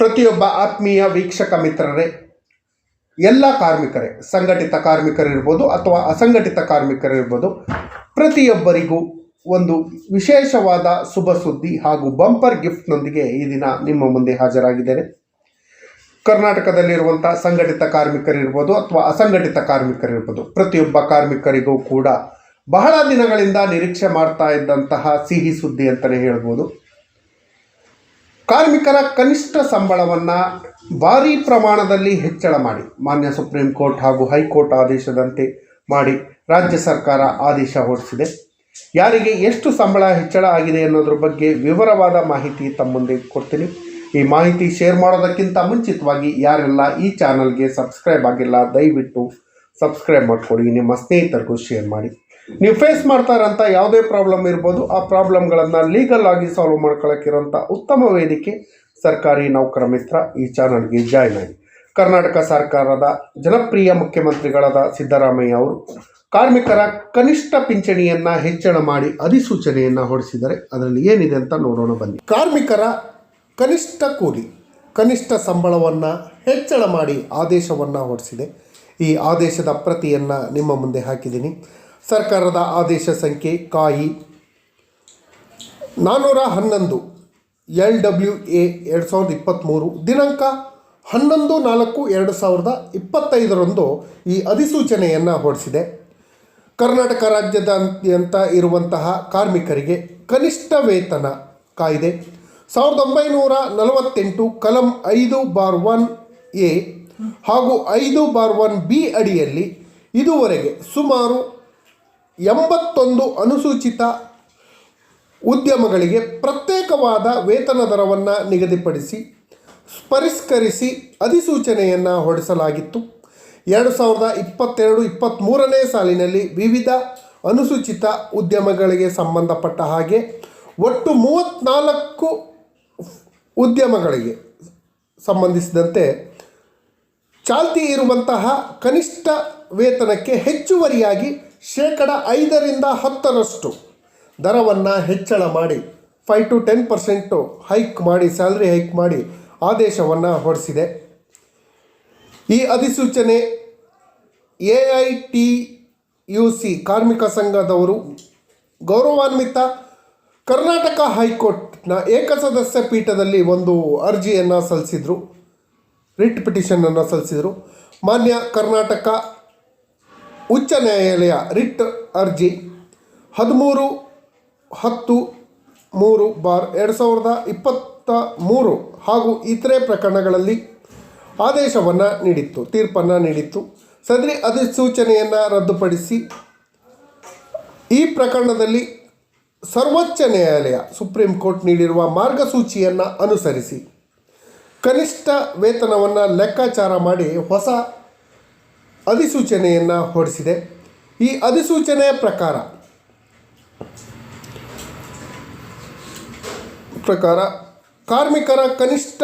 ಪ್ರತಿಯೊಬ್ಬ ಆತ್ಮೀಯ ವೀಕ್ಷಕ ಮಿತ್ರರೇ, ಎಲ್ಲ ಕಾರ್ಮಿಕರೇ, ಸಂಘಟಿತ ಕಾರ್ಮಿಕರಿರ್ಬೋದು ಅಥವಾ ಅಸಂಘಟಿತ ಕಾರ್ಮಿಕರಿರ್ಬೋದು ಪ್ರತಿಯೊಬ್ಬರಿಗೂ ಒಂದು ವಿಶೇಷವಾದ ಶುಭ ಸುದ್ದಿ ಹಾಗೂ ಬಂಪರ್ ಗಿಫ್ಟ್ನೊಂದಿಗೆ ಈ ದಿನ ನಿಮ್ಮ ಮುಂದೆ ಹಾಜರಾಗಿದ್ದೇನೆ. ಕರ್ನಾಟಕದಲ್ಲಿರುವಂಥ ಸಂಘಟಿತ ಕಾರ್ಮಿಕರಿರ್ಬೋದು ಅಥವಾ ಅಸಂಘಟಿತ ಕಾರ್ಮಿಕರಿರ್ಬೋದು ಪ್ರತಿಯೊಬ್ಬ ಕಾರ್ಮಿಕರಿಗೂ ಕೂಡ ಬಹಳ ದಿನಗಳಿಂದ ನಿರೀಕ್ಷೆ ಮಾಡ್ತಾ ಇದ್ದಂತಹ ಸಿಹಿ ಸುದ್ದಿ ಅಂತಲೇ ಹೇಳ್ಬೋದು. ಕಾರ್ಮಿಕರ ಕನಿಷ್ಠ ಸಂಬಳವನ್ನು ಭಾರೀ ಪ್ರಮಾಣದಲ್ಲಿ ಹೆಚ್ಚಳ ಮಾಡಿ, ಮಾನ್ಯ ಸುಪ್ರೀಂ ಕೋರ್ಟ್ ಹಾಗೂ ಹೈಕೋರ್ಟ್ ಆದೇಶದಂತೆ ಮಾಡಿ, ರಾಜ್ಯ ಸರ್ಕಾರ ಆದೇಶ ಹೊರಡಿಸಿದೆ. ಯಾರಿಗೆ ಎಷ್ಟು ಸಂಬಳ ಹೆಚ್ಚಳ ಆಗಿದೆ ಅನ್ನೋದ್ರ ಬಗ್ಗೆ ವಿವರವಾದ ಮಾಹಿತಿ ತಮ್ಮೊಂದಿಗೆ ಮುಂದೆ ಕೊಡ್ತೀನಿ. ಈ ಮಾಹಿತಿ ಶೇರ್ ಮಾಡೋದಕ್ಕಿಂತ ಮುಂಚಿತವಾಗಿ ಯಾರೆಲ್ಲ ಈ ಚಾನಲ್ಗೆ ಸಬ್ಸ್ಕ್ರೈಬ್ ಆಗಿಲ್ಲ, ದಯವಿಟ್ಟು ಸಬ್ಸ್ಕ್ರೈಬ್ ಮಾಡಿಕೊಡಿ ನಿಮ್ಮ ಸ್ನೇಹಿತರಿಗೂ ಶೇರ್ ಮಾಡಿ. ನೀವು ಫೇಸ್ ಮಾಡ್ತಾ ಇರೋಂಥ ಯಾವುದೇ ಪ್ರಾಬ್ಲಮ್ ಇರ್ಬೋದು, ಆ ಪ್ರಾಬ್ಲಮ್ಗಳನ್ನು ಲೀಗಲ್ ಆಗಿ ಸಾಲ್ವ್ ಮಾಡ್ಕೊಳ್ಳೋಕ್ಕಿರೋಂಥ ಉತ್ತಮ ವೇದಿಕೆ ಸರ್ಕಾರಿ ನೌಕರ ಮಿತ್ರ ಈ ಚಾನಲ್ಗೆ ಜಾಯ್ನ್ ಆಗಿ. ಕರ್ನಾಟಕ ಸರ್ಕಾರದ ಜನಪ್ರಿಯ ಮುಖ್ಯಮಂತ್ರಿಗಳಾದ ಸಿದ್ದರಾಮಯ್ಯ ಅವರು ಕಾರ್ಮಿಕರ ಕನಿಷ್ಠ ಪಿಂಚಣಿಯನ್ನು ಹೆಚ್ಚಳ ಮಾಡಿ ಅಧಿಸೂಚನೆಯನ್ನು ಹೊರಡಿಸಿದರೆ ಅದರಲ್ಲಿ ಏನಿದೆ ಅಂತ ನೋಡೋಣ ಬನ್ನಿ. ಕಾರ್ಮಿಕರ ಕನಿಷ್ಠ ಕೂಲಿ, ಕನಿಷ್ಠ ಸಂಬಳವನ್ನು ಹೆಚ್ಚಳ ಮಾಡಿ ಆದೇಶವನ್ನು ಹೊರಡಿಸಿದೆ. ಈ ಆದೇಶದ ಪ್ರತಿಯನ್ನು ನಿಮ್ಮ ಮುಂದೆ ಹಾಕಿದ್ದೀನಿ. ಸರ್ಕಾರದ ಆದೇಶ ಸಂಖ್ಯೆ ಕಾಯಿ ನಾನ್ನೂರ ಹನ್ನೊಂದು, ಎಲ್ ಡಬ್ಲ್ಯೂ ಎ ಎರಡು ಸಾವಿರದ ಇಪ್ಪತ್ತ್ಮೂರು ದಿನಾಂಕ ಹನ್ನೊಂದು ನಾಲ್ಕು ಎರಡು ಸಾವಿರದ ಇಪ್ಪತ್ತೈದರಂದು ಈ ಅಧಿಸೂಚನೆಯನ್ನು ಹೊರಡಿಸಿದೆ. ಕರ್ನಾಟಕ ರಾಜ್ಯದಾದ್ಯಂತ ಇರುವಂತಹ ಕಾರ್ಮಿಕರಿಗೆ ಕನಿಷ್ಠ ವೇತನ ಕಾಯ್ದೆ. ಸಾವಿರದ ಒಂಬೈನೂರ ನಲವತ್ತೆಂಟು ಕಲಂ ಐದು ಬಾರ್ ಒನ್ ಎ ಹಾಗೂ ಐದು ಬಾರ್ ಒನ್ ಬಿ ಅಡಿಯಲ್ಲಿ ಇದುವರೆಗೆ ಸುಮಾರು ಎಂಬತ್ತೊಂದು ಅನುಸೂಚಿತ ಉದ್ಯಮಗಳಿಗೆ ಪ್ರತ್ಯೇಕವಾದ ವೇತನ ದರವನ್ನು ನಿಗದಿಪಡಿಸಿ ಪರಿಷ್ಕರಿಸಿ ಅಧಿಸೂಚನೆಯನ್ನು ಹೊರಡಿಸಲಾಗಿತ್ತು. ಎರಡು ಸಾವಿರದ ಇಪ್ಪತ್ತೆರಡು ಇಪ್ಪತ್ತ್ಮೂರನೇ ಸಾಲಿನಲ್ಲಿ ವಿವಿಧ ಅನುಸೂಚಿತ ಉದ್ಯಮಗಳಿಗೆ ಸಂಬಂಧಪಟ್ಟ ಹಾಗೆ ಒಟ್ಟು ಮೂವತ್ತ್ನಾಲ್ಕು ಉದ್ಯಮಗಳಿಗೆ ಸಂಬಂಧಿಸಿದಂತೆ ಚಾಲ್ತಿ ಇರುವಂತಹ ಕನಿಷ್ಠ ವೇತನಕ್ಕೆ ಹೆಚ್ಚುವರಿಯಾಗಿ ಶೇಕಡ ಐದರಿಂದ ಹತ್ತರಷ್ಟು ದರವನ್ನು ಹೆಚ್ಚಳ ಮಾಡಿ five to ten percent hike ಮಾಡಿ ಸ್ಯಾಲ್ರಿ ಹೈಕ್ ಮಾಡಿ ಆದೇಶವನ್ನು ಹೊರಡಿಸಿದೆ. ಈ ಅಧಿಸೂಚನೆ A I T U C ಕಾರ್ಮಿಕ ಸಂಘದವರು ಗೌರವಾನ್ವಿತ ಕರ್ನಾಟಕ ಹೈಕೋರ್ಟ್ನ ಏಕಸದಸ್ಯ ಪೀಠದಲ್ಲಿ ಒಂದು ಅರ್ಜಿಯನ್ನು ಸಲ್ಲಿಸಿದರು. ರಿಟ್ ಪಿಟಿಷನನ್ನು ಸಲ್ಲಿಸಿದರು. ಮಾನ್ಯ ಕರ್ನಾಟಕ ಉಚ್ಚ ನ್ಯಾಯಾಲಯ ರಿಟ್ ಅರ್ಜಿ ಹದಿಮೂರು, ಹತ್ತು, ಮೂರು ಬಾರ್ ಎರಡು ಸಾವಿರದ ಇಪ್ಪತ್ತ ಮೂರು ಹಾಗೂ ಇತರೆ ಪ್ರಕರಣಗಳಲ್ಲಿ ಆದೇಶವನ್ನು ನೀಡಿತ್ತು, ತೀರ್ಪನ್ನು ನೀಡಿತ್ತು. ಸದರಿ ಅಧಿಸೂಚನೆಯನ್ನು ರದ್ದುಪಡಿಸಿ ಈ ಪ್ರಕರಣದಲ್ಲಿ ಸರ್ವೋಚ್ಚ ನ್ಯಾಯಾಲಯ ಸುಪ್ರೀಂ ಕೋರ್ಟ್ ನೀಡಿರುವ ಮಾರ್ಗಸೂಚಿಯನ್ನು ಅನುಸರಿಸಿ ಕನಿಷ್ಠ ವೇತನವನ್ನು ಲೆಕ್ಕಾಚಾರ ಮಾಡಿ ಹೊಸ ಅಧಿಸೂಚನೆಯನ್ನು ಹೊರಡಿಸಿದೆ. ಈ ಅಧಿಸೂಚನೆಯ ಪ್ರಕಾರ ಪ್ರಕಾರ ಕಾರ್ಮಿಕರ ಕನಿಷ್ಠ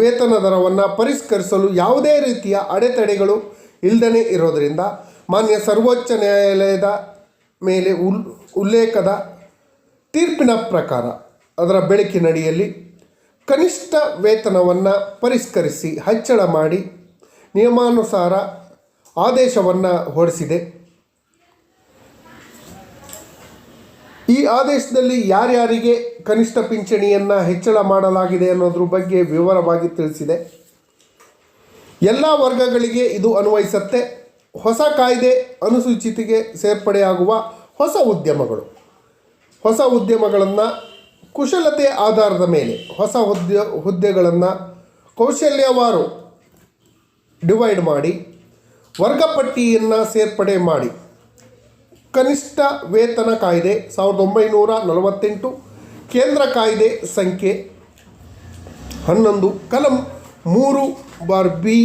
ವೇತನ ದರವನ್ನು ಪರಿಷ್ಕರಿಸಲು ಯಾವುದೇ ರೀತಿಯ ಅಡೆತಡೆಗಳು ಇಲ್ಲದೇ ಇರೋದರಿಂದ ಮಾನ್ಯ ಸರ್ವೋಚ್ಚ ನ್ಯಾಯಾಲಯದ ಮೇಲೆ ಉಲ್, ಉಲ್ಲೇಖದ ತೀರ್ಪಿನ ಪ್ರಕಾರ ಅದರ ಬೆಳಕಿನಡಿಯಲ್ಲಿ ಕನಿಷ್ಠ ವೇತನವನ್ನು ಪರಿಷ್ಕರಿಸಿ ಹೆಚ್ಚಳ ಮಾಡಿ, ನಿಯಮಾನುಸಾರ ಆದೇಶವನ್ನು ಹೊರಡಿಸಿದೆ. ಈ ಆದೇಶದಲ್ಲಿ ಯಾರ್ಯಾರಿಗೆ ಕನಿಷ್ಠ ಪಿಂಚಣಿಯನ್ನು ಹೆಚ್ಚಳ ಮಾಡಲಾಗಿದೆ ಅನ್ನೋದ್ರ ಬಗ್ಗೆ ವಿವರವಾಗಿ ತಿಳಿಸಿದೆ. ಎಲ್ಲ ವರ್ಗಗಳಿಗೆ ಇದು ಅನ್ವಯಿಸುತ್ತೆ. ಹೊಸ ಕಾಯ್ದೆ ಅನುಸೂಚಿತಿಗೆ ಸೇರ್ಪಡೆಯಾಗುವ ಹೊಸ ಉದ್ಯಮಗಳು. ಹೊಸ ಉದ್ಯಮಗಳನ್ನು ಕುಶಲತೆ ಆಧಾರದ ಮೇಲೆ, ಹೊಸ ಹುದ್ದೆ, ಹುದ್ದೆಗಳನ್ನು ಕೌಶಲ್ಯವಾರು ಡಿವೈಡ್ ಮಾಡಿ ವರ್ಗಪಟ್ಟಿಯನ್ನು ಸೇರ್ಪಡೆ ಮಾಡಿ. ಕನಿಷ್ಠ ವೇತನ ಕಾಯ್ದೆ ಸಾವಿರದ ಒಂಬೈನೂರ ನಲವತ್ತೆಂಟು, ಕೇಂದ್ರ ಕಾಯ್ದೆ ಸಂಖ್ಯೆ ಹನ್ನೊಂದು, ಕಲಂ ಮೂರು ಬಾರ್ ಬಿ,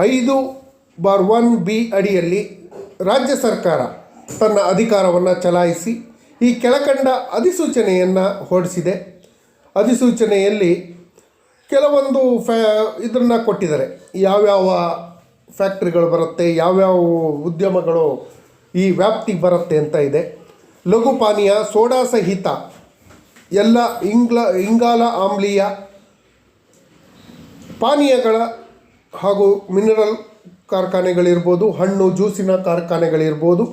ಐದು ಬಾರ್ ಒನ್ ಬಿ ಅಡಿಯಲ್ಲಿ ರಾಜ್ಯ ಸರ್ಕಾರ ತನ್ನ ಅಧಿಕಾರವನ್ನು ಚಲಾಯಿಸಿ ಈ ಕೆಳಕಂಡ ಅಧಿಸೂಚನೆಯನ್ನು ಹೊರಡಿಸಿದೆ. ಅಧಿಸೂಚನೆಯಲ್ಲಿ ಕೆಲವೊಂದು ಫ್ಯಾ ಇದನ್ನು ಕೊಟ್ಟಿದ್ದಾರೆ. ಯಾವ್ಯಾವ ಫ್ಯಾಕ್ಟ್ರಿಗಳು ಬರುತ್ತೆ, ಯಾವ್ಯಾವ ಉದ್ಯಮಗಳು ಈ ವ್ಯಾಪ್ತಿಗೆ ಬರುತ್ತೆ ಅಂತ ಇದೆ. ಲಘು ಪಾನೀಯ, ಸೋಡಾ ಸಹಿತ, ಎಲ್ಲ ಇಂಗ್ಲ, ಇಂಗಾಲ, ಆಮ್ಲೀಯ ಪಾನೀಯಗಳ ಹಾಗೂ ಮಿನರಲ್ ಕಾರ್ಖಾನೆಗಳಿರ್ಬೋದು, ಹಣ್ಣು, ಜ್ಯೂಸಿನ ಕಾರ್ಖಾನೆಗಳಿರ್ಬೋದು,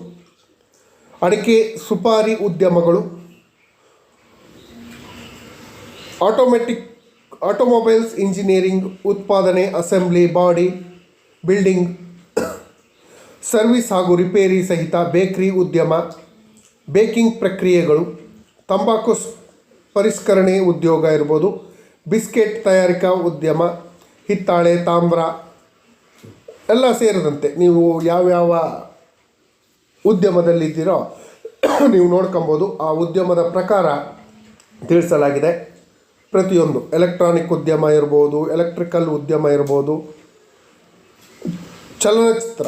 ಅಡಿಕೆ, ಸುಪಾರಿ ಉದ್ಯಮಗಳು ಆಟೋಮೆಟಿಕ್ ಆಟೋಮೊಬೈಲ್ಸ್ ಇಂಜಿನಿಯರಿಂಗ್ ಉತ್ಪಾದನೆ ಅಸೆಂಬ್ಲಿ ಬಾಡಿ ಬಿಲ್ಡಿಂಗ್, ಸರ್ವಿಸ್ ಹಾಗೂ ರಿಪೇರಿ ಸಹಿತ ಬೇಕರಿ ಉದ್ಯಮ, ಬೇಕಿಂಗ್ ಪ್ರಕ್ರಿಯೆಗಳು, ತಂಬಾಕು ಪರಿಷ್ಕರಣೆ ಉದ್ಯೋಗ ಇರ್ಬೋದು, ಬಿಸ್ಕೆಟ್ ತಯಾರಿಕಾ ಉದ್ಯಮ, ಹಿತ್ತಾಳೆ, ತಾಮ್ರ ಎಲ್ಲ ಸೇರಿದಂತೆ. ನೀವು ಯಾವ್ಯಾವ ಉದ್ಯಮದಲ್ಲಿದ್ದೀರೋ ನೀವು ನೋಡ್ಕೊಬೋದು. ಆ ಉದ್ಯಮದ ಪ್ರಕಾರ ತಿಳಿಸಲಾಗಿದೆ. ಪ್ರತಿಯೊಂದು. ಎಲೆಕ್ಟ್ರಾನಿಕ್ ಉದ್ಯಮ ಇರ್ಬೋದು, ಎಲೆಕ್ಟ್ರಿಕಲ್ ಉದ್ಯಮ ಇರ್ಬೋದು ಚಲನಚಿತ್ರ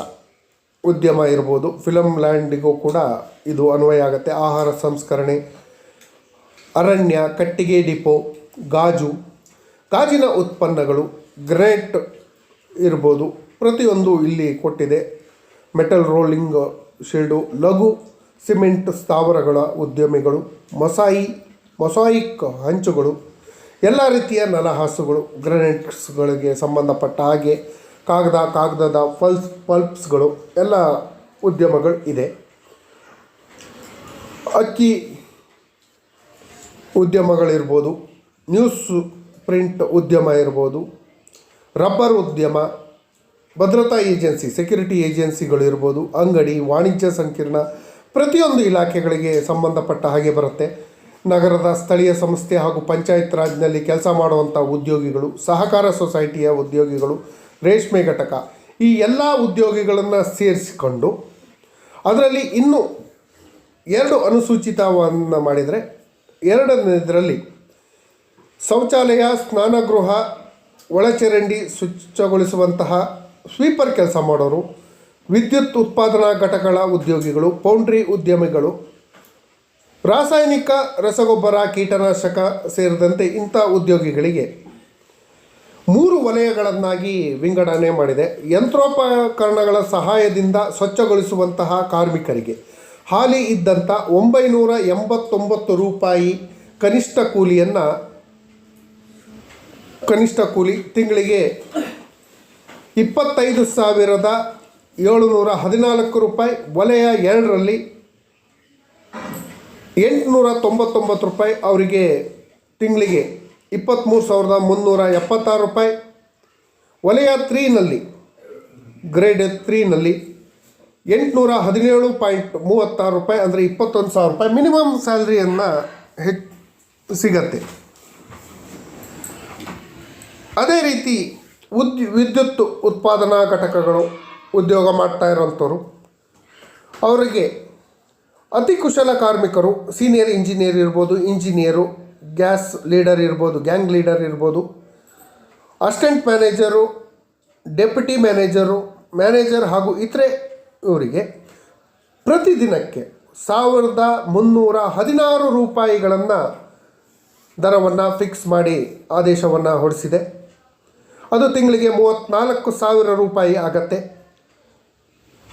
ಉದ್ಯಮ ಇರ್ಬೋದು. ಫಿಲಮ್ ಲ್ಯಾಂಡಿಗೂ ಕೂಡ ಇದು ಅನ್ವಯ ಆಗುತ್ತೆ. ಆಹಾರ ಸಂಸ್ಕರಣೆ, ಅರಣ್ಯ, ಕಟ್ಟಿಗೆ ಡಿಪೋ, ಗಾಜು, ಗಾಜಿನ ಉತ್ಪನ್ನಗಳು, ಗ್ರೇಟ್ ಇರ್ಬೋದು. ಪ್ರತಿಯೊಂದು ಇಲ್ಲಿ ಕೊಟ್ಟಿದೆ. ಮೆಟಲ್ ರೋಲಿಂಗ್ ಶೀಲ್ಡು, ಲಘು ಸಿಮೆಂಟ್ ಸ್ಥಾವರಗಳ ಉದ್ಯಮಿಗಳು, ಮೊಸಾಯಿ, ಮೊಸಾಯಿಕ್ ಹಂಚುಗಳು, ಎಲ್ಲ ರೀತಿಯ ನಲಹಾಸುಗಳು, ಗ್ರನೇಟ್ಸ್ಗಳಿಗೆ ಸಂಬಂಧಪಟ್ಟ ಹಾಗೆ ಕಾಗದ, ಕಾಗದದ ಫಲ್ಸ್ ಪಲ್ಪ್ಸ್ಗಳು ಎಲ್ಲ ಉದ್ಯಮಗಳು ಇದೆ. ಅಕ್ಕಿ ಉದ್ಯಮಗಳಿರ್ಬೋದು ನ್ಯೂಸ್ ಪ್ರಿಂಟ್ ಉದ್ಯಮ ಇರ್ಬೋದು ರಬ್ಬರ್ ಉದ್ಯಮ, ಭದ್ರತಾ ಏಜೆನ್ಸಿ ಸೆಕ್ಯೂರಿಟಿ ಏಜೆನ್ಸಿಗಳಿರ್ಬೋದು ಅಂಗಡಿ, ವಾಣಿಜ್ಯ ಸಂಕೀರ್ಣ ಪ್ರತಿಯೊಂದು ಇಲಾಖೆಗಳಿಗೆ ಸಂಬಂಧಪಟ್ಟ ಹಾಗೆ ಬರುತ್ತೆ. ನಗರದ ಸ್ಥಳೀಯ ಸಂಸ್ಥೆ ಹಾಗೂ ಪಂಚಾಯತ್ ರಾಜ್ನಲ್ಲಿ ಕೆಲಸ ಮಾಡುವಂಥ ಉದ್ಯೋಗಿಗಳು, ಸಹಕಾರ ಸೊಸೈಟಿಯ ಉದ್ಯೋಗಿಗಳು ರೇಷ್ಮೆ ಘಟಕ ಈ ಎಲ್ಲ ಉದ್ಯೋಗಿಗಳನ್ನು ಸೇರಿಸಿಕೊಂಡು ಅದರಲ್ಲಿ ಇನ್ನೂ ಎರಡು ಅನುಸೂಚಿತವನ್ನು ಮಾಡಿದರೆ ಎರಡನೇದರಲ್ಲಿ ಶೌಚಾಲಯ, ಸ್ನಾನಗೃಹ, ಒಳಚರಂಡಿ ಸ್ವಚ್ಛಗೊಳಿಸುವಂತಹ ಸ್ವೀಪರ್ ಕೆಲಸ ಮಾಡೋರು, ವಿದ್ಯುತ್ ಉತ್ಪಾದನಾ ಘಟಕಗಳ ಉದ್ಯೋಗಿಗಳು ಪೌಂಡ್ರಿ ಉದ್ಯಮಿಗಳು, ರಾಸಾಯನಿಕ ರಸಗೊಬ್ಬರ, ಕೀಟನಾಶಕ ಸೇರಿದಂತೆ ಇಂಥ ಉದ್ಯೋಗಿಗಳಿಗೆ ಮೂರು ವಲಯಗಳನ್ನಾಗಿ ವಿಂಗಡಣೆ ಮಾಡಿದೆ. ಯಂತ್ರೋಪಕರಣಗಳ ಸಹಾಯದಿಂದ ಸ್ವಚ್ಛಗೊಳಿಸುವಂತಹ ಕಾರ್ಮಿಕರಿಗೆ. ಹಾಲಿ ಇದ್ದಂಥ ಒಂಬೈನೂರ ಎಂಬತ್ತೊಂಬತ್ತು ರೂಪಾಯಿ ಕನಿಷ್ಠ ಕೂಲಿಯನ್ನು ಕನಿಷ್ಠ ಕೂಲಿ ತಿಂಗಳಿಗೆ ಇಪ್ಪತ್ತೈದು ಸಾವಿರದ ಏಳುನೂರ ಹದಿನಾಲ್ಕು ರೂಪಾಯಿ, ವಲಯ ಎರಡರಲ್ಲಿ ಎಂಟುನೂರ ತೊಂಬತ್ತೊಂಬತ್ತು ರೂಪಾಯಿ ಅವರಿಗೆ ತಿಂಗಳಿಗೆ ಇಪ್ಪತ್ತ್ಮೂರು ಸಾವಿರದ ಮುನ್ನೂರ ಎಪ್ಪತ್ತಾರು ರೂಪಾಯಿ. ವಲಯ ತ್ರೀನಲ್ಲಿ ಗ್ರೇಡ್ ತ್ರೀನಲ್ಲಿ ಎಂಟುನೂರ ಹದಿನೇಳು ಪಾಯಿಂಟ್ ಮೂವತ್ತಾರು ರೂಪಾಯಿ ಅಂದರೆ ಇಪ್ಪತ್ತೊಂದು ಸಾವಿರ ರೂಪಾಯಿ ಮಿನಿಮಮ್ ಸ್ಯಾಲ್ರಿಯನ್ನು ಹೆಚ್ಚು ಸಿಗತ್ತೆ. ಅದೇ ರೀತಿ ಉದ್, ವಿದ್ಯುತ್ ಉತ್ಪಾದನಾ ಘಟಕಗಳು ಉದ್ಯೋಗ ಮಾಡ್ತಾ ಇರೋಂಥವ್ರು. ಅವರಿಗೆ ಅತಿ ಕುಶಲ ಕಾರ್ಮಿಕರು ಸೀನಿಯರ್ ಇಂಜಿನಿಯರ್ ಇರ್ಬೋದು ಇಂಜಿನಿಯರು ಗ್ಯಾಸ್ ಲೀಡರ್ ಇರ್ಬೋದು, ಗ್ಯಾಂಗ್ ಲೀಡರ್ ಇರ್ಬೋದು assistant manager, deputy manager, manager ಹಾಗೂ ಇತರೆ ಇವರಿಗೆ ಪ್ರತಿದಿನಕ್ಕೆ ಸಾವಿರದ ಮುನ್ನೂರ ಹದಿನಾರು ರೂಪಾಯಿಗಳನ್ನು ದರವನ್ನು ಫಿಕ್ಸ್ ಮಾಡಿ ಆದೇಶವನ್ನು ಹೊರಡಿಸಿದೆ. ಅದು ತಿಂಗಳಿಗೆ ಮೂವತ್ತ್ನಾಲ್ಕು ಸಾವಿರ ರೂಪಾಯಿ ಆಗತ್ತೆ.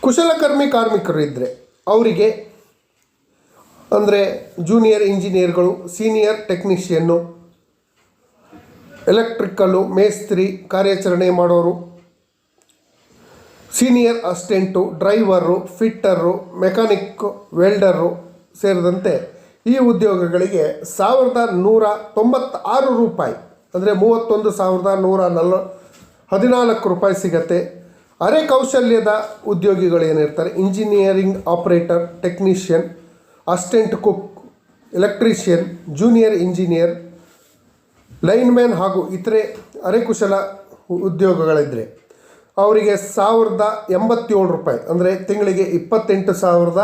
ಕುಶಲಕರ್ಮಿ ಕಾರ್ಮಿಕರು ಇದ್ದರೆ ಅವರಿಗೆ ಅಂದರೆ ಜೂನಿಯರ್ ಇಂಜಿನಿಯರ್ಗಳು ಸೀನಿಯರ್ ಟೆಕ್ನಿಷಿಯನ್ನು ಎಲೆಕ್ಟ್ರಿಕಲ್ಲು ಮೇಸ್ತ್ರಿ, ಕಾರ್ಯಾಚರಣೆ ಮಾಡೋರು senior assistant driver fitter mechanic welder ಸೇರಿದಂತೆ ಈ ಉದ್ಯೋಗಗಳಿಗೆ ಸಾವಿರದ ನೂರ ತೊಂಬತ್ತಾರು ರೂಪಾಯಿ, ಅಂದರೆ ಮೂವತ್ತೊಂದು ಸಾವಿರದ ನೂರ ನಲ್ವ, ಹದಿನಾಲ್ಕು ರೂಪಾಯಿ ಸಿಗತ್ತೆ. ಅರೆ ಕೌಶಲ್ಯದ ಉದ್ಯೋಗಿಗಳು ಏನಿರ್ತಾರೆ engineering operator technician assistant cook, electrician, junior engineer, lineman ಹಾಗೂ ಇತರೆ ಅರೆಕುಶಲ ಉದ್ಯೋಗಗಳಿದ್ದರೆ ಅವರಿಗೆ ಸಾವಿರದ ಎಂಬತ್ತೇಳು ರೂಪಾಯಿ, ಅಂದರೆ ತಿಂಗಳಿಗೆ ಇಪ್ಪತ್ತೆಂಟು ಸಾವಿರದ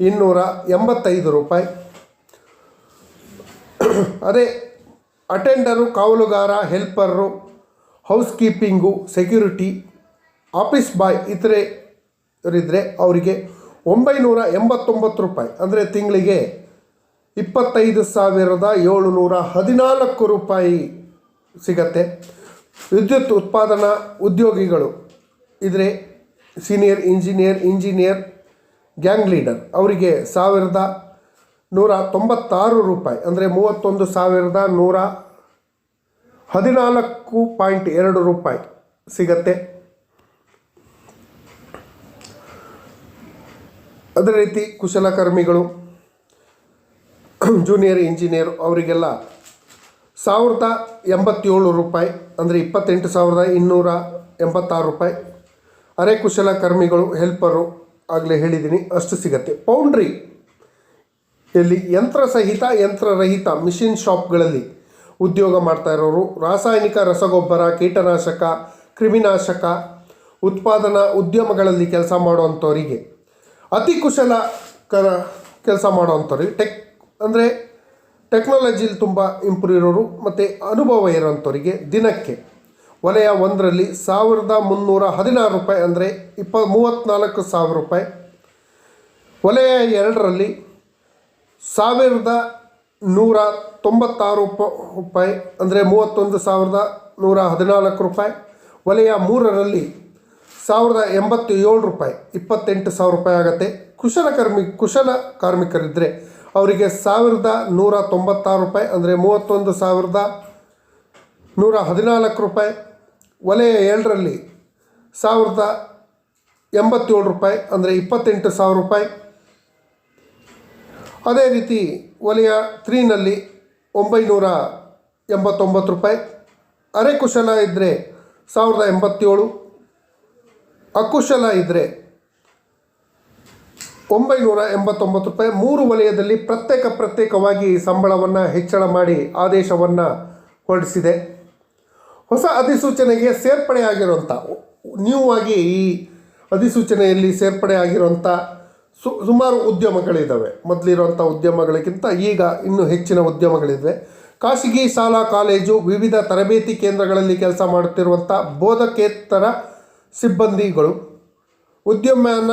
ಇನ್ನೂರ ಎಂಬತ್ತೈದು ರೂಪಾಯಿ. ಅದೇ attender, ಕಾವಲುಗಾರ, helper housekeeping security, office boy ಇತರೆ ಇದ್ದರೆ ಅವರಿಗೆ ಒಂಬೈನೂರ ಎಂಬತ್ತೊಂಬತ್ತು ರೂಪಾಯಿ. ಅಂದರೆ ತಿಂಗಳಿಗೆ ಇಪ್ಪತ್ತೈದು ಸಾವಿರದ ಏಳುನೂರ ಹದಿನಾಲ್ಕು ರೂಪಾಯಿ ಸಿಗತ್ತೆ. ವಿದ್ಯುತ್ ಉತ್ಪಾದನಾ ಉದ್ಯೋಗಿಗಳು, ಇದ್ರೆ senior engineer engineer, gang leader, ಅವರಿಗೆ ಸಾವಿರದ ನೂರ ತೊಂಬತ್ತಾರು ರೂಪಾಯಿ. ಅಂದರೆ ಮೂವತ್ತೊಂದು ಸಾವಿರದ ನೂರ ಹದಿನಾಲ್ಕು ಪಾಯಿಂಟ್ ಎರಡು ರೂಪಾಯಿ ಸಿಗತ್ತೆ. ಅದೇ ರೀತಿ ಕುಶಲಕರ್ಮಿಗಳು ಜೂನಿಯರ್ ಇಂಜಿನಿಯರ್ ಅವರಿಗೆಲ್ಲ ಸಾವಿರದ ಎಂಬತ್ತೇಳು ರೂಪಾಯಿ, ಅಂದರೆ ಇಪ್ಪತ್ತೆಂಟು ಸಾವಿರದ ಇನ್ನೂರ ಎಂಬತ್ತಾರು ರೂಪಾಯಿ. ಅರೆ ಕುಶಲಕರ್ಮಿಗಳು ಹೆಲ್ಪರು ಆಗಲೇ ಹೇಳಿದ್ದೀನಿ ಅಷ್ಟು ಸಿಗತ್ತೆ. ಪೌಂಡ್ರಿ ಇಲ್ಲಿ ಯಂತ್ರ ಸಹಿತ ಯಂತ್ರರಹಿತ ಮಿಷಿನ್ ಶಾಪ್ಗಳಲ್ಲಿ ಉದ್ಯೋಗ ಮಾಡ್ತಾ ಇರೋರು, ರಾಸಾಯನಿಕ ರಸಗೊಬ್ಬರ, ಕೀಟನಾಶಕ, ಕ್ರಿಮಿನಾಶಕ, ಉತ್ಪಾದನಾ ಉದ್ಯಮಗಳಲ್ಲಿ ಕೆಲಸ ಮಾಡುವಂಥವರಿಗೆ ಅತಿ ಕುಶಲ ಕರ ಕೆಲಸ ಮಾಡುವಂಥವ್ರಿಗೆ ಟೆಕ್ ಅಂದರೆ ಟೆಕ್ನಾಲಜಿಲಿ ತುಂಬ ಇಂಪ್ರೂವ್ ಇರೋರು ಮತ್ತು ಅನುಭವ ಇರೋಂಥವರಿಗೆ ದಿನಕ್ಕೆ ವಲಯ ಒಂದರಲ್ಲಿ ಸಾವಿರದ ಮುನ್ನೂರ ಹದಿನಾರು ರೂಪಾಯಿ ಅಂದರೆ ಇಪ್ಪ ಮೂವತ್ತ್ನಾಲ್ಕು ಸಾವಿರ ರೂಪಾಯಿ. ವಲಯ ಎರಡರಲ್ಲಿ ಸಾವಿರದ ನೂರ ತೊಂಬತ್ತಾರು ರೂಪಾಯಿ ಅಂದರೆ ಮೂವತ್ತೊಂದು ಸಾವಿರದ ನೂರ ಹದಿನಾಲ್ಕು ರೂಪಾಯಿ. ವಲಯ ಮೂರರಲ್ಲಿ ಸಾವಿರದ ಎಂಬತ್ತು ಏಳು ರೂಪಾಯಿ, ಇಪ್ಪತ್ತೆಂಟು ಸಾವಿರ ರೂಪಾಯಿ ಆಗುತ್ತೆ. ಕುಶಲಕರ್ಮಿ ಕುಶಲ ಕಾರ್ಮಿಕರಿದ್ದರೆ ಅವರಿಗೆ ಸಾವಿರದ ನೂರ ತೊಂಬತ್ತಾರು ರೂಪಾಯಿ, ಅಂದರೆ ಮೂವತ್ತೊಂದು ಸಾವಿರದ ನೂರ ಹದಿನಾಲ್ಕು ರೂಪಾಯಿ. ವಲಯ ಏಳರಲ್ಲಿ ಸಾವಿರದ ಎಂಬತ್ತೇಳು ರೂಪಾಯಿ, ಅಂದರೆ ಇಪ್ಪತ್ತೆಂಟು ಸಾವಿರ ರೂಪಾಯಿ. ಅದೇ ರೀತಿ ವಲಯ ತ್ರೀನಲ್ಲಿ ಒಂಬೈನೂರ ಎಂಬತ್ತೊಂಬತ್ತು ರೂಪಾಯಿ. ಅರೆ ಕುಶಲ ಇದ್ದರೆ ಸಾವಿರದ ಎಂಬತ್ತೇಳು ಅಕುಶಲ ಇದ್ದರೆ ಒಂಬೈನೂರ ಎಂಬತ್ತೊಂಬತ್ತು ರೂಪಾಯಿ ಮೂರು ವಲಯದಲ್ಲಿ ಪ್ರತ್ಯೇಕ ಪ್ರತ್ಯೇಕವಾಗಿ ಸಂಬಳವನ್ನು ಹೆಚ್ಚಳ ಮಾಡಿ ಆದೇಶವನ್ನು ಹೊರಡಿಸಿದೆ. ಹೊಸ ಅಧಿಸೂಚನೆಗೆ ಸೇರ್ಪಡೆಯಾಗಿರುವಂಥ ನ್ಯೂ ಆಗಿ ಈ ಅಧಿಸೂಚನೆಯಲ್ಲಿ ಸೇರ್ಪಡೆಯಾಗಿರುವಂಥ ಸು, ಸುಮಾರು ಉದ್ಯಮಗಳಿದ್ದಾವೆ ಮೊದಲಿರುವಂಥ ಉದ್ಯಮಗಳಿಗಿಂತ ಈಗ ಇನ್ನೂ ಹೆಚ್ಚಿನ ಉದ್ಯಮಗಳಿವೆ ಖಾಸಗಿ ಶಾಲಾ ಕಾಲೇಜು, ವಿವಿಧ ತರಬೇತಿ ಕೇಂದ್ರಗಳಲ್ಲಿ ಕೆಲಸ ಮಾಡುತ್ತಿರುವಂಥ ಬೋಧಕೇತರ ಸಿಬ್ಬಂದಿಗಳು, ಉದ್ಯಮನ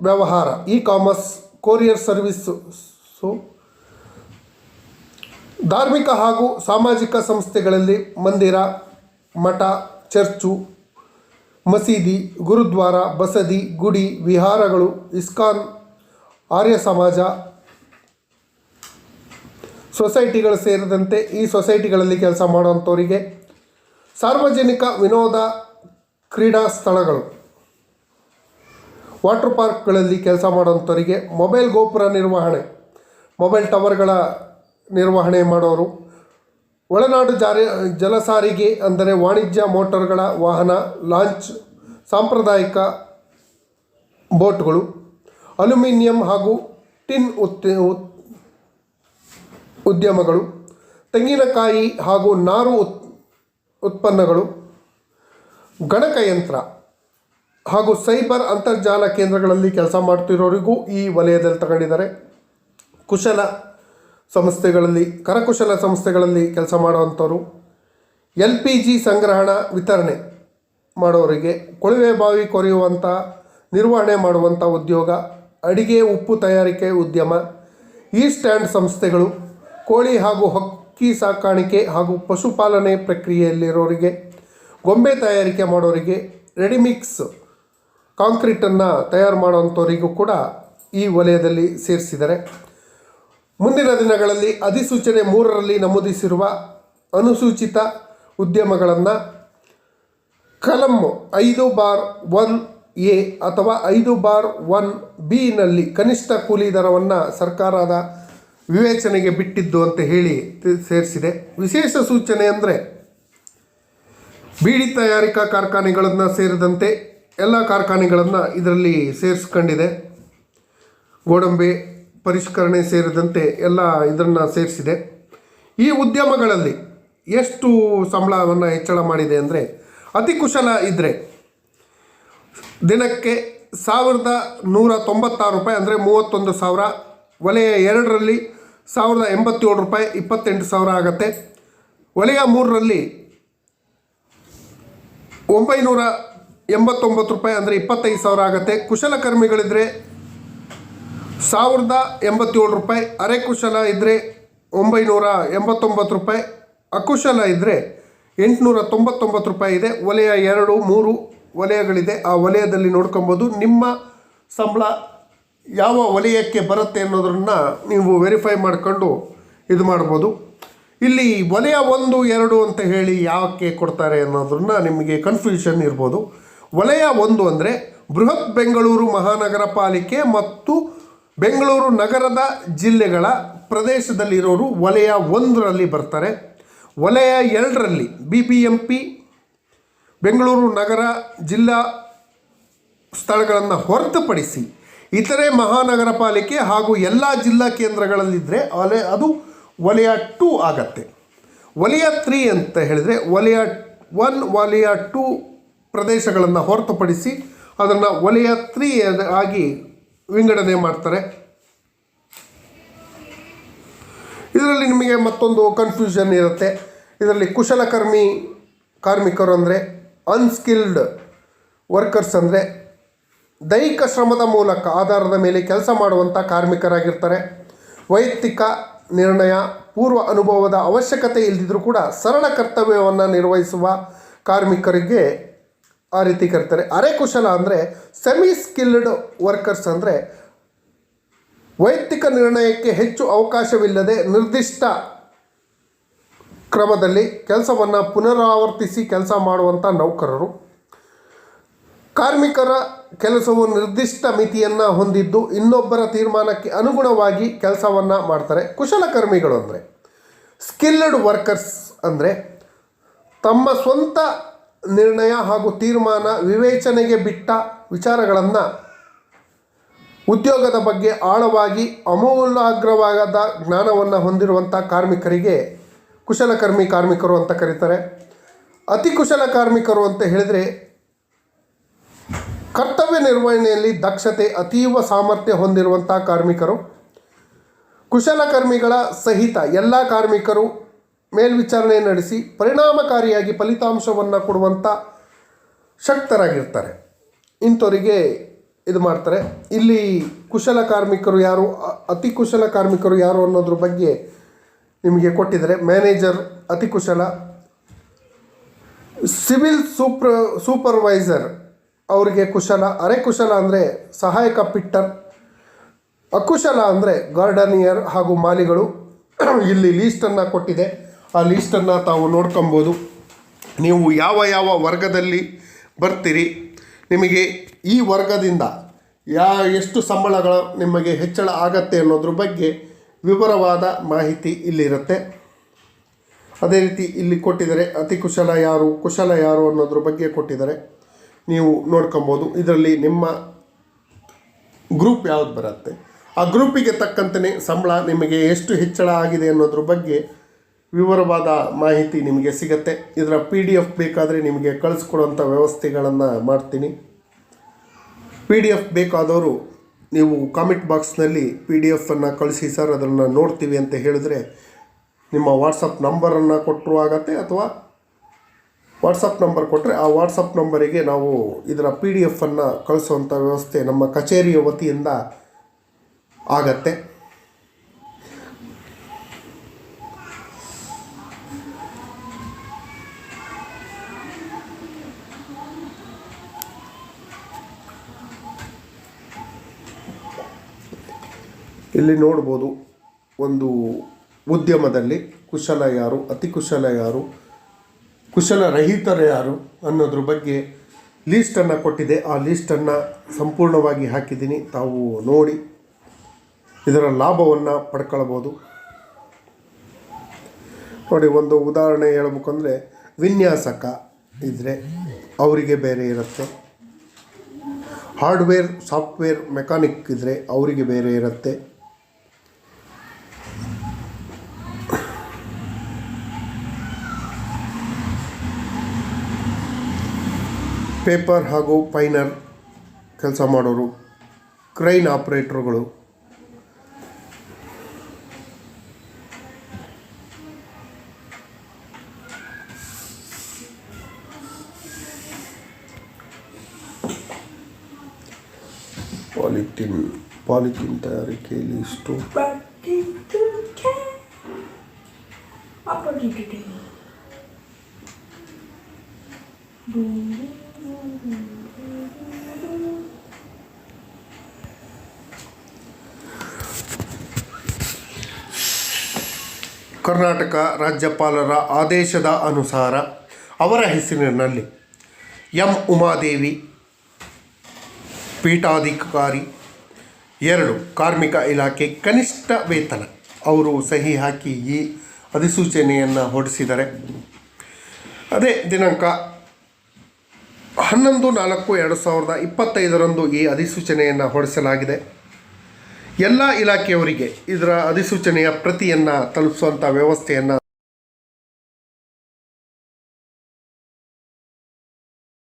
ವ್ಯವಹಾರ ಇ ಕಾಮರ್ಸ್ ಕೊರಿಯರ್ ಸರ್ವಿಸು ಧಾರ್ಮಿಕ ಹಾಗೂ ಸಾಮಾಜಿಕ ಸಂಸ್ಥೆಗಳಲ್ಲಿ ಮಂದಿರ, ಮಠ, ಚರ್ಚು, ಮಸೀದಿ, ಗುರುದ್ವಾರ, ಬಸದಿ, ಗುಡಿ, ವಿಹಾರಗಳು, ಇಸ್ಕಾನ್, ಆರ್ಯ ಸಮಾಜ, ಸೊಸೈಟಿಗಳು ಸೇರಿದಂತೆ ಈ ಸೊಸೈಟಿಗಳಲ್ಲಿ ಕೆಲಸ ಮಾಡುವಂಥವರಿಗೆ ಸಾರ್ವಜನಿಕ ವಿನೋದ ಕ್ರೀಡಾ ಸ್ಥಳಗಳು. ವಾಟರ್ ಪಾರ್ಕ್ಗಳಲ್ಲಿ ಕೆಲಸ ಮಾಡುವಂಥವರಿಗೆ ಮೊಬೈಲ್ ಗೋಪುರ ನಿರ್ವಹಣೆ, ಮೊಬೈಲ್ ಟವರ್ಗಳ ನಿರ್ವಹಣೆ ಮಾಡೋರು. ಒಳನಾಡು ಜಾರಿ ಜಲ ಸಾರಿಗೆ ಅಂದರೆ ವಾಣಿಜ್ಯ ಮೋಟಾರ್ಗಳ ವಾಹನ, ಲಾಂಚ್, ಸಾಂಪ್ರದಾಯಿಕ ಬೋಟ್ಗಳು, ಅಲ್ಯೂಮಿನಿಯಂ ಹಾಗೂ ಟಿನ್ ಉತ್, ಉದ್ಯಮಗಳು, ತೆಂಗಿನಕಾಯಿ ಹಾಗೂ ನಾರು ಉತ್, ಉತ್ಪನ್ನಗಳು. ಗಣಕಯಂತ್ರ ಹಾಗೂ ಸೈಬರ್ ಅಂತರ್ಜಾಲ ಕೇಂದ್ರಗಳಲ್ಲಿ ಕೆಲಸ ಮಾಡ್ತಿರೋರಿಗೂ ಈ ವಲಯದಲ್ಲಿ ತಗೊಂಡಿದ್ದಾರೆ. ಕುಶಲ ಸಂಸ್ಥೆಗಳಲ್ಲಿ, ಕರಕುಶಲ ಸಂಸ್ಥೆಗಳಲ್ಲಿ ಕೆಲಸ ಮಾಡುವಂಥವ್ರು, ಎಲ್ ಪಿ ಜಿ ಸಂಗ್ರಹಣ, ವಿತರಣೆ ಮಾಡೋರಿಗೆ, ಕೊಳವೆ ಬಾವಿ ಕೊರೆಯುವಂಥ, ನಿರ್ವಹಣೆ ಮಾಡುವಂಥ ಉದ್ಯೋಗ, ಅಡಿಗೆ, ಉಪ್ಪು ತಯಾರಿಕೆ ಉದ್ಯಮ ಈ ಸ್ಟ್ಯಾಂಡ್ ಸಂಸ್ಥೆಗಳು, ಕೋಳಿ ಹಾಗೂ ಹಕ್ಕಿ ಸಾಕಾಣಿಕೆ ಹಾಗೂ ಪಶುಪಾಲನೆ ಪ್ರಕ್ರಿಯೆಯಲ್ಲಿರೋರಿಗೆ ಗೊಂಬೆ ತಯಾರಿಕೆ ಮಾಡೋರಿಗೆ ರೆಡಿಮಿಕ್ಸ್ ಕಾಂಕ್ರೀಟನ್ನು ತಯಾರು ಮಾಡುವಂಥವರಿಗೂ ಕೂಡ ಈ ವಲಯದಲ್ಲಿ ಸೇರಿಸಿದ್ದಾರೆ. ಮುಂದಿನ ದಿನಗಳಲ್ಲಿ ಅಧಿಸೂಚನೆ ಮೂರರಲ್ಲಿ ನಮೂದಿಸಿರುವ ಅನುಸೂಚಿತ ಉದ್ಯಮಗಳನ್ನು ಕಲಂ ಐದು ಬಾರ್ ಒನ್ ಎ ಅಥವಾ ಐದು ಬಾರ್ ಒನ್ ಬಿನಲ್ಲಿ ಕನಿಷ್ಠ ಕೂಲಿ ದರವನ್ನು ಸರ್ಕಾರದ ವಿವೇಚನೆಗೆ ಬಿಟ್ಟಿದ್ದು ಅಂತ ಹೇಳಿ ಸೇರಿಸಿದೆ. ವಿಶೇಷ ಸೂಚನೆ ಅಂದರೆ ಬೀಡಿ ತಯಾರಿಕಾ ಕಾರ್ಖಾನೆಗಳನ್ನು ಸೇರಿದಂತೆ ಎಲ್ಲ ಕಾರ್ಖಾನೆಗಳನ್ನು ಇದರಲ್ಲಿ ಸೇರಿಸ್ಕೊಂಡಿದೆ. ಗೋಡಂಬಿ ಪರಿಷ್ಕರಣೆ ಸೇರಿದಂತೆ ಎಲ್ಲ ಇದನ್ನು ಸೇರಿಸಿದೆ. ಈ ಉದ್ಯಮಗಳಲ್ಲಿ ಎಷ್ಟು ಸಂಬಳವನ್ನು ಹೆಚ್ಚಳ ಮಾಡಿದೆ ಅಂದರೆ ಅತಿ ಕುಶಲ ಇದ್ದರೆ ದಿನಕ್ಕೆ ಸಾವಿರದ ನೂರ ತೊಂಬತ್ತಾರು ರೂಪಾಯಿ ಅಂದರೆ ಮೂವತ್ತೊಂದು ಸಾವಿರ, ವಲಯ ಎರಡರಲ್ಲಿ ಸಾವಿರದ ಎಂಬತ್ತೇಳು ರೂಪಾಯಿ ಇಪ್ಪತ್ತೆಂಟು ಸಾವಿರ ಆಗುತ್ತೆ. ವಲಯ ಮೂರರಲ್ಲಿ ಒಂಬೈನೂರ ಎಂಬತ್ತೊಂಬತ್ತು ರೂಪಾಯಿ ಅಂದರೆ ಇಪ್ಪತ್ತೈದು ಸಾವಿರ ಆಗುತ್ತೆ. ಕುಶಲಕರ್ಮಿಗಳಿದ್ದರೆ ಸಾವಿರದ ಎಂಬತ್ತೇಳು ರೂಪಾಯಿ ಅರೆ ಕುಶಲ ಇದ್ದರೆ ಒಂಬೈನೂರ ಎಂಬತ್ತೊಂಬತ್ತು ರೂಪಾಯಿ, ಅಕುಶಲ ಇದ್ದರೆ ಎಂಟುನೂರ ತೊಂಬತ್ತೊಂಬತ್ತು ರೂಪಾಯಿ ಇದೆ. ವಲಯ ಎರಡು, ಮೂರು ವಲಯಗಳಿದೆ. ಆ ವಲಯದಲ್ಲಿ ನೋಡ್ಕೊಬೋದು. ನಿಮ್ಮ ಸಂಬಳ ಯಾವ ವಲಯಕ್ಕೆ ಬರುತ್ತೆ ಅನ್ನೋದನ್ನು ನೀವು ವೆರಿಫೈ ಮಾಡಿಕೊಂಡು ಇದು ಮಾಡ್ಬೋದು. ಇಲ್ಲಿ ವಲಯ ಒಂದು, ಎರಡು ಅಂತ ಹೇಳಿ ಯಾಕೆ ಕೊಡ್ತಾರೆ ಅನ್ನೋದನ್ನ ನಿಮಗೆ ಕನ್ಫ್ಯೂಷನ್ ಇರ್ಬೋದು. ವಲಯ ಒಂದು ಅಂದರೆ ಬೃಹತ್ ಬೆಂಗಳೂರು ಮಹಾನಗರ ಪಾಲಿಕೆ ಮತ್ತು ಬೆಂಗಳೂರು ನಗರದ ಜಿಲ್ಲೆಗಳ ಪ್ರದೇಶದಲ್ಲಿರೋರು ವಲಯ ಒಂದರಲ್ಲಿ ಬರ್ತಾರೆ. ವಲಯ ಎರಡರಲ್ಲಿ B B M P Bengaluru ನಗರ ಜಿಲ್ಲಾ ಸ್ಥಳಗಳನ್ನು ಹೊರತುಪಡಿಸಿ ಇತರೆ ಮಹಾನಗರ ಪಾಲಿಕೆ ಹಾಗೂ ಎಲ್ಲ ಜಿಲ್ಲಾ ಕೇಂದ್ರಗಳಲ್ಲಿದ್ದರೆ ಅಲೆ ಅದು ವಲಯ ಟೂ ಆಗತ್ತೆ. ವಲಯ ತ್ರೀ ಅಂತ ಹೇಳಿದರೆ ವಲಯ ಒನ್, ವಲಯ ಟೂ ಪ್ರದೇಶಗಳನ್ನು ಹೊರತುಪಡಿಸಿ ಅದನ್ನು ವಲಯ ತ್ರೀ ಆಗಿ ವಿಂಗಡಣೆ ಮಾಡ್ತಾರೆ. ಇದರಲ್ಲಿ ನಿಮಗೆ ಮತ್ತೊಂದು ಕನ್ಫ್ಯೂಷನ್ ಇರುತ್ತೆ. ಇದರಲ್ಲಿ ಕುಶಲಕರ್ಮಿ ಕಾರ್ಮಿಕರು ಅಂದರೆ ಅನ್ಸ್ಕಿಲ್ಡ್ ವರ್ಕರ್ಸ್ ಅಂದರೆ ದೈಹಿಕ ಶ್ರಮದ ಮೂಲಕ ಆಧಾರದ ಮೇಲೆ ಕೆಲಸ ಮಾಡುವಂಥ ಕಾರ್ಮಿಕರಾಗಿರ್ತಾರೆ. ವೈಯಕ್ತಿಕ ನಿರ್ಣಯ, ಪೂರ್ವ ಅನುಭವದ ಅವಶ್ಯಕತೆ ಇಲ್ಲದಿದ್ದರೂ ಕೂಡ ಸರಳ ಕರ್ತವ್ಯವನ್ನು ನಿರ್ವಹಿಸುವ ಕಾರ್ಮಿಕರಿಗೆ ಆ ರೀತಿ ಕರೀತಾರೆ. ಅರೆಕುಶಲ ಅಂದರೆ ಸೆಮಿ ಸ್ಕಿಲ್ಡ್ ವರ್ಕರ್ಸ್ ಅಂದರೆ ವೈಯಕ್ತಿಕ ನಿರ್ಣಯಕ್ಕೆ ಹೆಚ್ಚು ಅವಕಾಶವಿಲ್ಲದೆ ನಿರ್ದಿಷ್ಟ ಕ್ರಮದಲ್ಲಿ ಕೆಲಸವನ್ನು ಪುನರಾವರ್ತಿಸಿ ಕೆಲಸ ಮಾಡುವಂಥ ನೌಕರರು. ಕಾರ್ಮಿಕರ ಕೆಲಸವು ನಿರ್ದಿಷ್ಟ ಮಿತಿಯನ್ನು ಹೊಂದಿದ್ದು ಇನ್ನೊಬ್ಬರ ತೀರ್ಮಾನಕ್ಕೆ ಅನುಗುಣವಾಗಿ ಕೆಲಸವನ್ನು ಮಾಡ್ತಾರೆ. ಕುಶಲಕರ್ಮಿಗಳು ಅಂದರೆ ಸ್ಕಿಲ್ಡ್ ವರ್ಕರ್ಸ್ ಅಂದರೆ, ತಮ್ಮ ಸ್ವಂತ ನಿರ್ಣಯ ಹಾಗೂ ತೀರ್ಮಾನ ವಿವೇಚನೆಗೆ ಬಿಟ್ಟ ವಿಚಾರಗಳನ್ನು ಉದ್ಯೋಗದ ಬಗ್ಗೆ ಆಳವಾಗಿ ಅಮೂಲಾಗ್ರವಾದ ಜ್ಞಾನವನ್ನು ಹೊಂದಿರುವಂಥ ಕಾರ್ಮಿಕರಿಗೆ ಕುಶಲಕರ್ಮಿ ಕಾರ್ಮಿಕರು ಅಂತ ಕರೀತಾರೆ. ಅತಿ ಕುಶಲ ಕಾರ್ಮಿಕರು ಅಂತ ಹೇಳಿದರೆ ಕರ್ತವ್ಯ ನಿರ್ವಹಣೆಯಲ್ಲಿ ದಕ್ಷತೆ ಅತೀವ ಸಾಮರ್ಥ್ಯ ಹೊಂದಿರುವಂಥ ಕಾರ್ಮಿಕರು. ಕುಶಲಕರ್ಮಿಗಳ ಸಹಿತ ಎಲ್ಲ ಕಾರ್ಮಿಕರು ಮೇಲ್ವಿಚಾರಣೆ ನಡೆಸಿ ಪರಿಣಾಮಕಾರಿಯಾಗಿ ಫಲಿತಾಂಶವನ್ನು ಕೊಡುವಂಥ ಶಕ್ತರಾಗಿರ್ತಾರೆ. ಇಂಥವರಿಗೆ ಇದು ಮಾಡ್ತಾರೆ. ಇಲ್ಲಿ ಕುಶಲ ಕಾರ್ಮಿಕರು ಯಾರು ಅತಿ ಕುಶಲ ಕಾರ್ಮಿಕರು ಯಾರು ಅನ್ನೋದ್ರ ಬಗ್ಗೆ ನಿಮಗೆ ಕೊಟ್ಟಿದ್ದಾರೆ. ಮ್ಯಾನೇಜರ್ ಅತಿ ಕುಶಲ, ಸಿವಿಲ್ ಸೂಪ್ರ, ಸೂಪರ್ವೈಸರ್ ಅವರಿಗೆ ಕುಶಲ ಅರೆ ಕುಶಲ ಅಂದರೆ ಸಹಾಯಕ ಪಿಟ್ಟರ್, ಅಕುಶಲ ಅಂದರೆ ಗಾರ್ಡನಿಯರ್ ಹಾಗೂ ಮಾಲಿಗಳು ಇಲ್ಲಿ ಲೀಸ್ಟನ್ನು ಕೊಟ್ಟಿದೆ. ಆ ಲೀಸ್ಟನ್ನು ತಾವು ನೋಡ್ಕೊಬೋದು. ನೀವು ಯಾವ ಯಾವ ವರ್ಗದಲ್ಲಿ ಬರ್ತೀರಿ? ನಿಮಗೆ ಈ ವರ್ಗದಿಂದ ಯಾ, ಎಷ್ಟು ಸಂಬಳಗಳು ನಿಮಗೆ ಹೆಚ್ಚಳ ಆಗತ್ತೆ ಅನ್ನೋದ್ರ ಬಗ್ಗೆ ವಿವರವಾದ ಮಾಹಿತಿ ಇಲ್ಲಿರುತ್ತೆ. ಅದೇ ರೀತಿ ಇಲ್ಲಿ ಕೊಟ್ಟಿದ್ದಾರೆ ಅತಿ ಕುಶಲ ಯಾರು ಕುಶಲ ಯಾರು ಅನ್ನೋದ್ರ ಬಗ್ಗೆ ಕೊಟ್ಟಿದ್ದಾರೆ. ನೀವು ನೋಡ್ಕೊಬೋದು. ಇದರಲ್ಲಿ ನಿಮ್ಮ ಗ್ರೂಪ್ ಯಾವ್ದು ಬರುತ್ತೆ? ಆ ಗ್ರೂಪಿಗೆ ತಕ್ಕಂತೆ ಸಂಬಳ ನಿಮಗೆ ಎಷ್ಟು ಹೆಚ್ಚಳ ಆಗಿದೆ ಅನ್ನೋದ್ರ ಬಗ್ಗೆ ವಿವರವಾದ ಮಾಹಿತಿ ನಿಮಗೆ ಸಿಗುತ್ತೆ. ಇದರ ಪಿ ಡಿ ಎಫ್ ಬೇಕಾದರೆ ನಿಮಗೆ ಕಳಿಸ್ಕೊಡುವಂಥ ವ್ಯವಸ್ಥೆಗಳನ್ನು ಮಾಡ್ತೀನಿ. ಪಿ ಡಿ ಎಫ್ ಬೇಕಾದವರು ನೀವು ಕಾಮೆಂಟ್ ಬಾಕ್ಸ್ನಲ್ಲಿ ಪಿ ಡಿ ಎಫನ್ನು ಕಳಿಸಿ ಸರ್, ಅದನ್ನು ನೋಡ್ತೀವಿ ಅಂತ ಹೇಳಿದ್ರೆ ನಿಮ್ಮ ವಾಟ್ಸಪ್ ನಂಬರನ್ನು ಕೊಟ್ಟರು ಆಗತ್ತೆ ಅಥವಾ ವಾಟ್ಸಪ್ ನಂಬರ್ ಕೊಟ್ಟರೆ ಆ ವಾಟ್ಸಪ್ ನಂಬರಿಗೆ ನಾವು ಇದರ ಪಿ ಡಿ ಎಫನ್ನು ಕಳಿಸುವಂಥ ವ್ಯವಸ್ಥೆ ನಮ್ಮ ಕಚೇರಿಯ ವತಿಯಿಂದ ಆಗತ್ತೆ. ಇಲ್ಲಿ ನೋಡ್ಬೋದು ಒಂದು ಉದ್ಯಮದಲ್ಲಿ ಕುಶಲ ಯಾರು, ಅತಿ ಕುಶಲ ಯಾರು ಕುಶಲರಹಿತರು ಯಾರು ಅನ್ನೋದ್ರ ಬಗ್ಗೆ ಲೀಸ್ಟನ್ನು ಕೊಟ್ಟಿದೆ. ಆ ಲೀಸ್ಟನ್ನು ಸಂಪೂರ್ಣವಾಗಿ ಹಾಕಿದ್ದೀನಿ. ತಾವು ನೋಡಿ ಇದರ ಲಾಭವನ್ನು ಪಡ್ಕೊಳ್ಬೋದು. ನೋಡಿ, ಒಂದು ಉದಾಹರಣೆ ಹೇಳ್ಬೇಕಂದ್ರೆ ವಿನ್ಯಾಸಕ ಇದ್ದರೆ ಅವರಿಗೆ ಬೇರೆ ಇರುತ್ತೆ. ಹಾರ್ಡ್ವೇರ್, ಸಾಫ್ಟ್ವೇರ್ ಮೆಕ್ಯಾನಿಕ್ ಇದ್ದರೆ ಅವರಿಗೆ ಬೇರೆ ಇರುತ್ತೆ. ಪೇಪರ್ ಹಾಗೂ ಪೈನರ್ ಕೆಲಸ ಮಾಡೋರು ಕ್ರೈನ್ ಆಪ್ರೇಟ್ರುಗಳು ಪಾಲಿಥಿನ್ ಪಾಲಿಥಿನ್ ತಯಾರಿಕೆಯಲ್ಲಿ ಇಷ್ಟು. Opportunity. ಕರ್ನಾಟಕ ರಾಜ್ಯಪಾಲರ ಆದೇಶದ ಅನುಸಾರ ಅವರ ಹೆಸರಿನಲ್ಲಿ ಎಂ. ಉಮಾದೇವಿ, ಪೀಠಾಧಿಕಾರಿ, ಎರಡು ಕಾರ್ಮಿಕ ಇಲಾಖೆ ಕನಿಷ್ಠ ವೇತನ. ಅವರು ಸಹಿ ಹಾಕಿ ಈ ಅಧಿಸೂಚನೆಯನ್ನು ಹೊರಡಿಸಿದ್ದಾರೆ. ಅದೇ ದಿನಾಂಕ ಹನ್ನೊಂದು ನಾಲ್ಕು ಎರಡು ಸಾವಿರದ ಇಪ್ಪತ್ತೈದರಂದು ಈ ಅಧಿಸೂಚನೆಯನ್ನು ಹೊರಡಿಸಲಾಗಿದೆ. ಎಲ್ಲ ಇಲಾಖೆಯವರಿಗೆ ಇದರ ಅಧಿಸೂಚನೆಯ ಪ್ರತಿಯನ್ನು ತಲುಪಿಸುವಂಥ ವ್ಯವಸ್ಥೆಯನ್ನು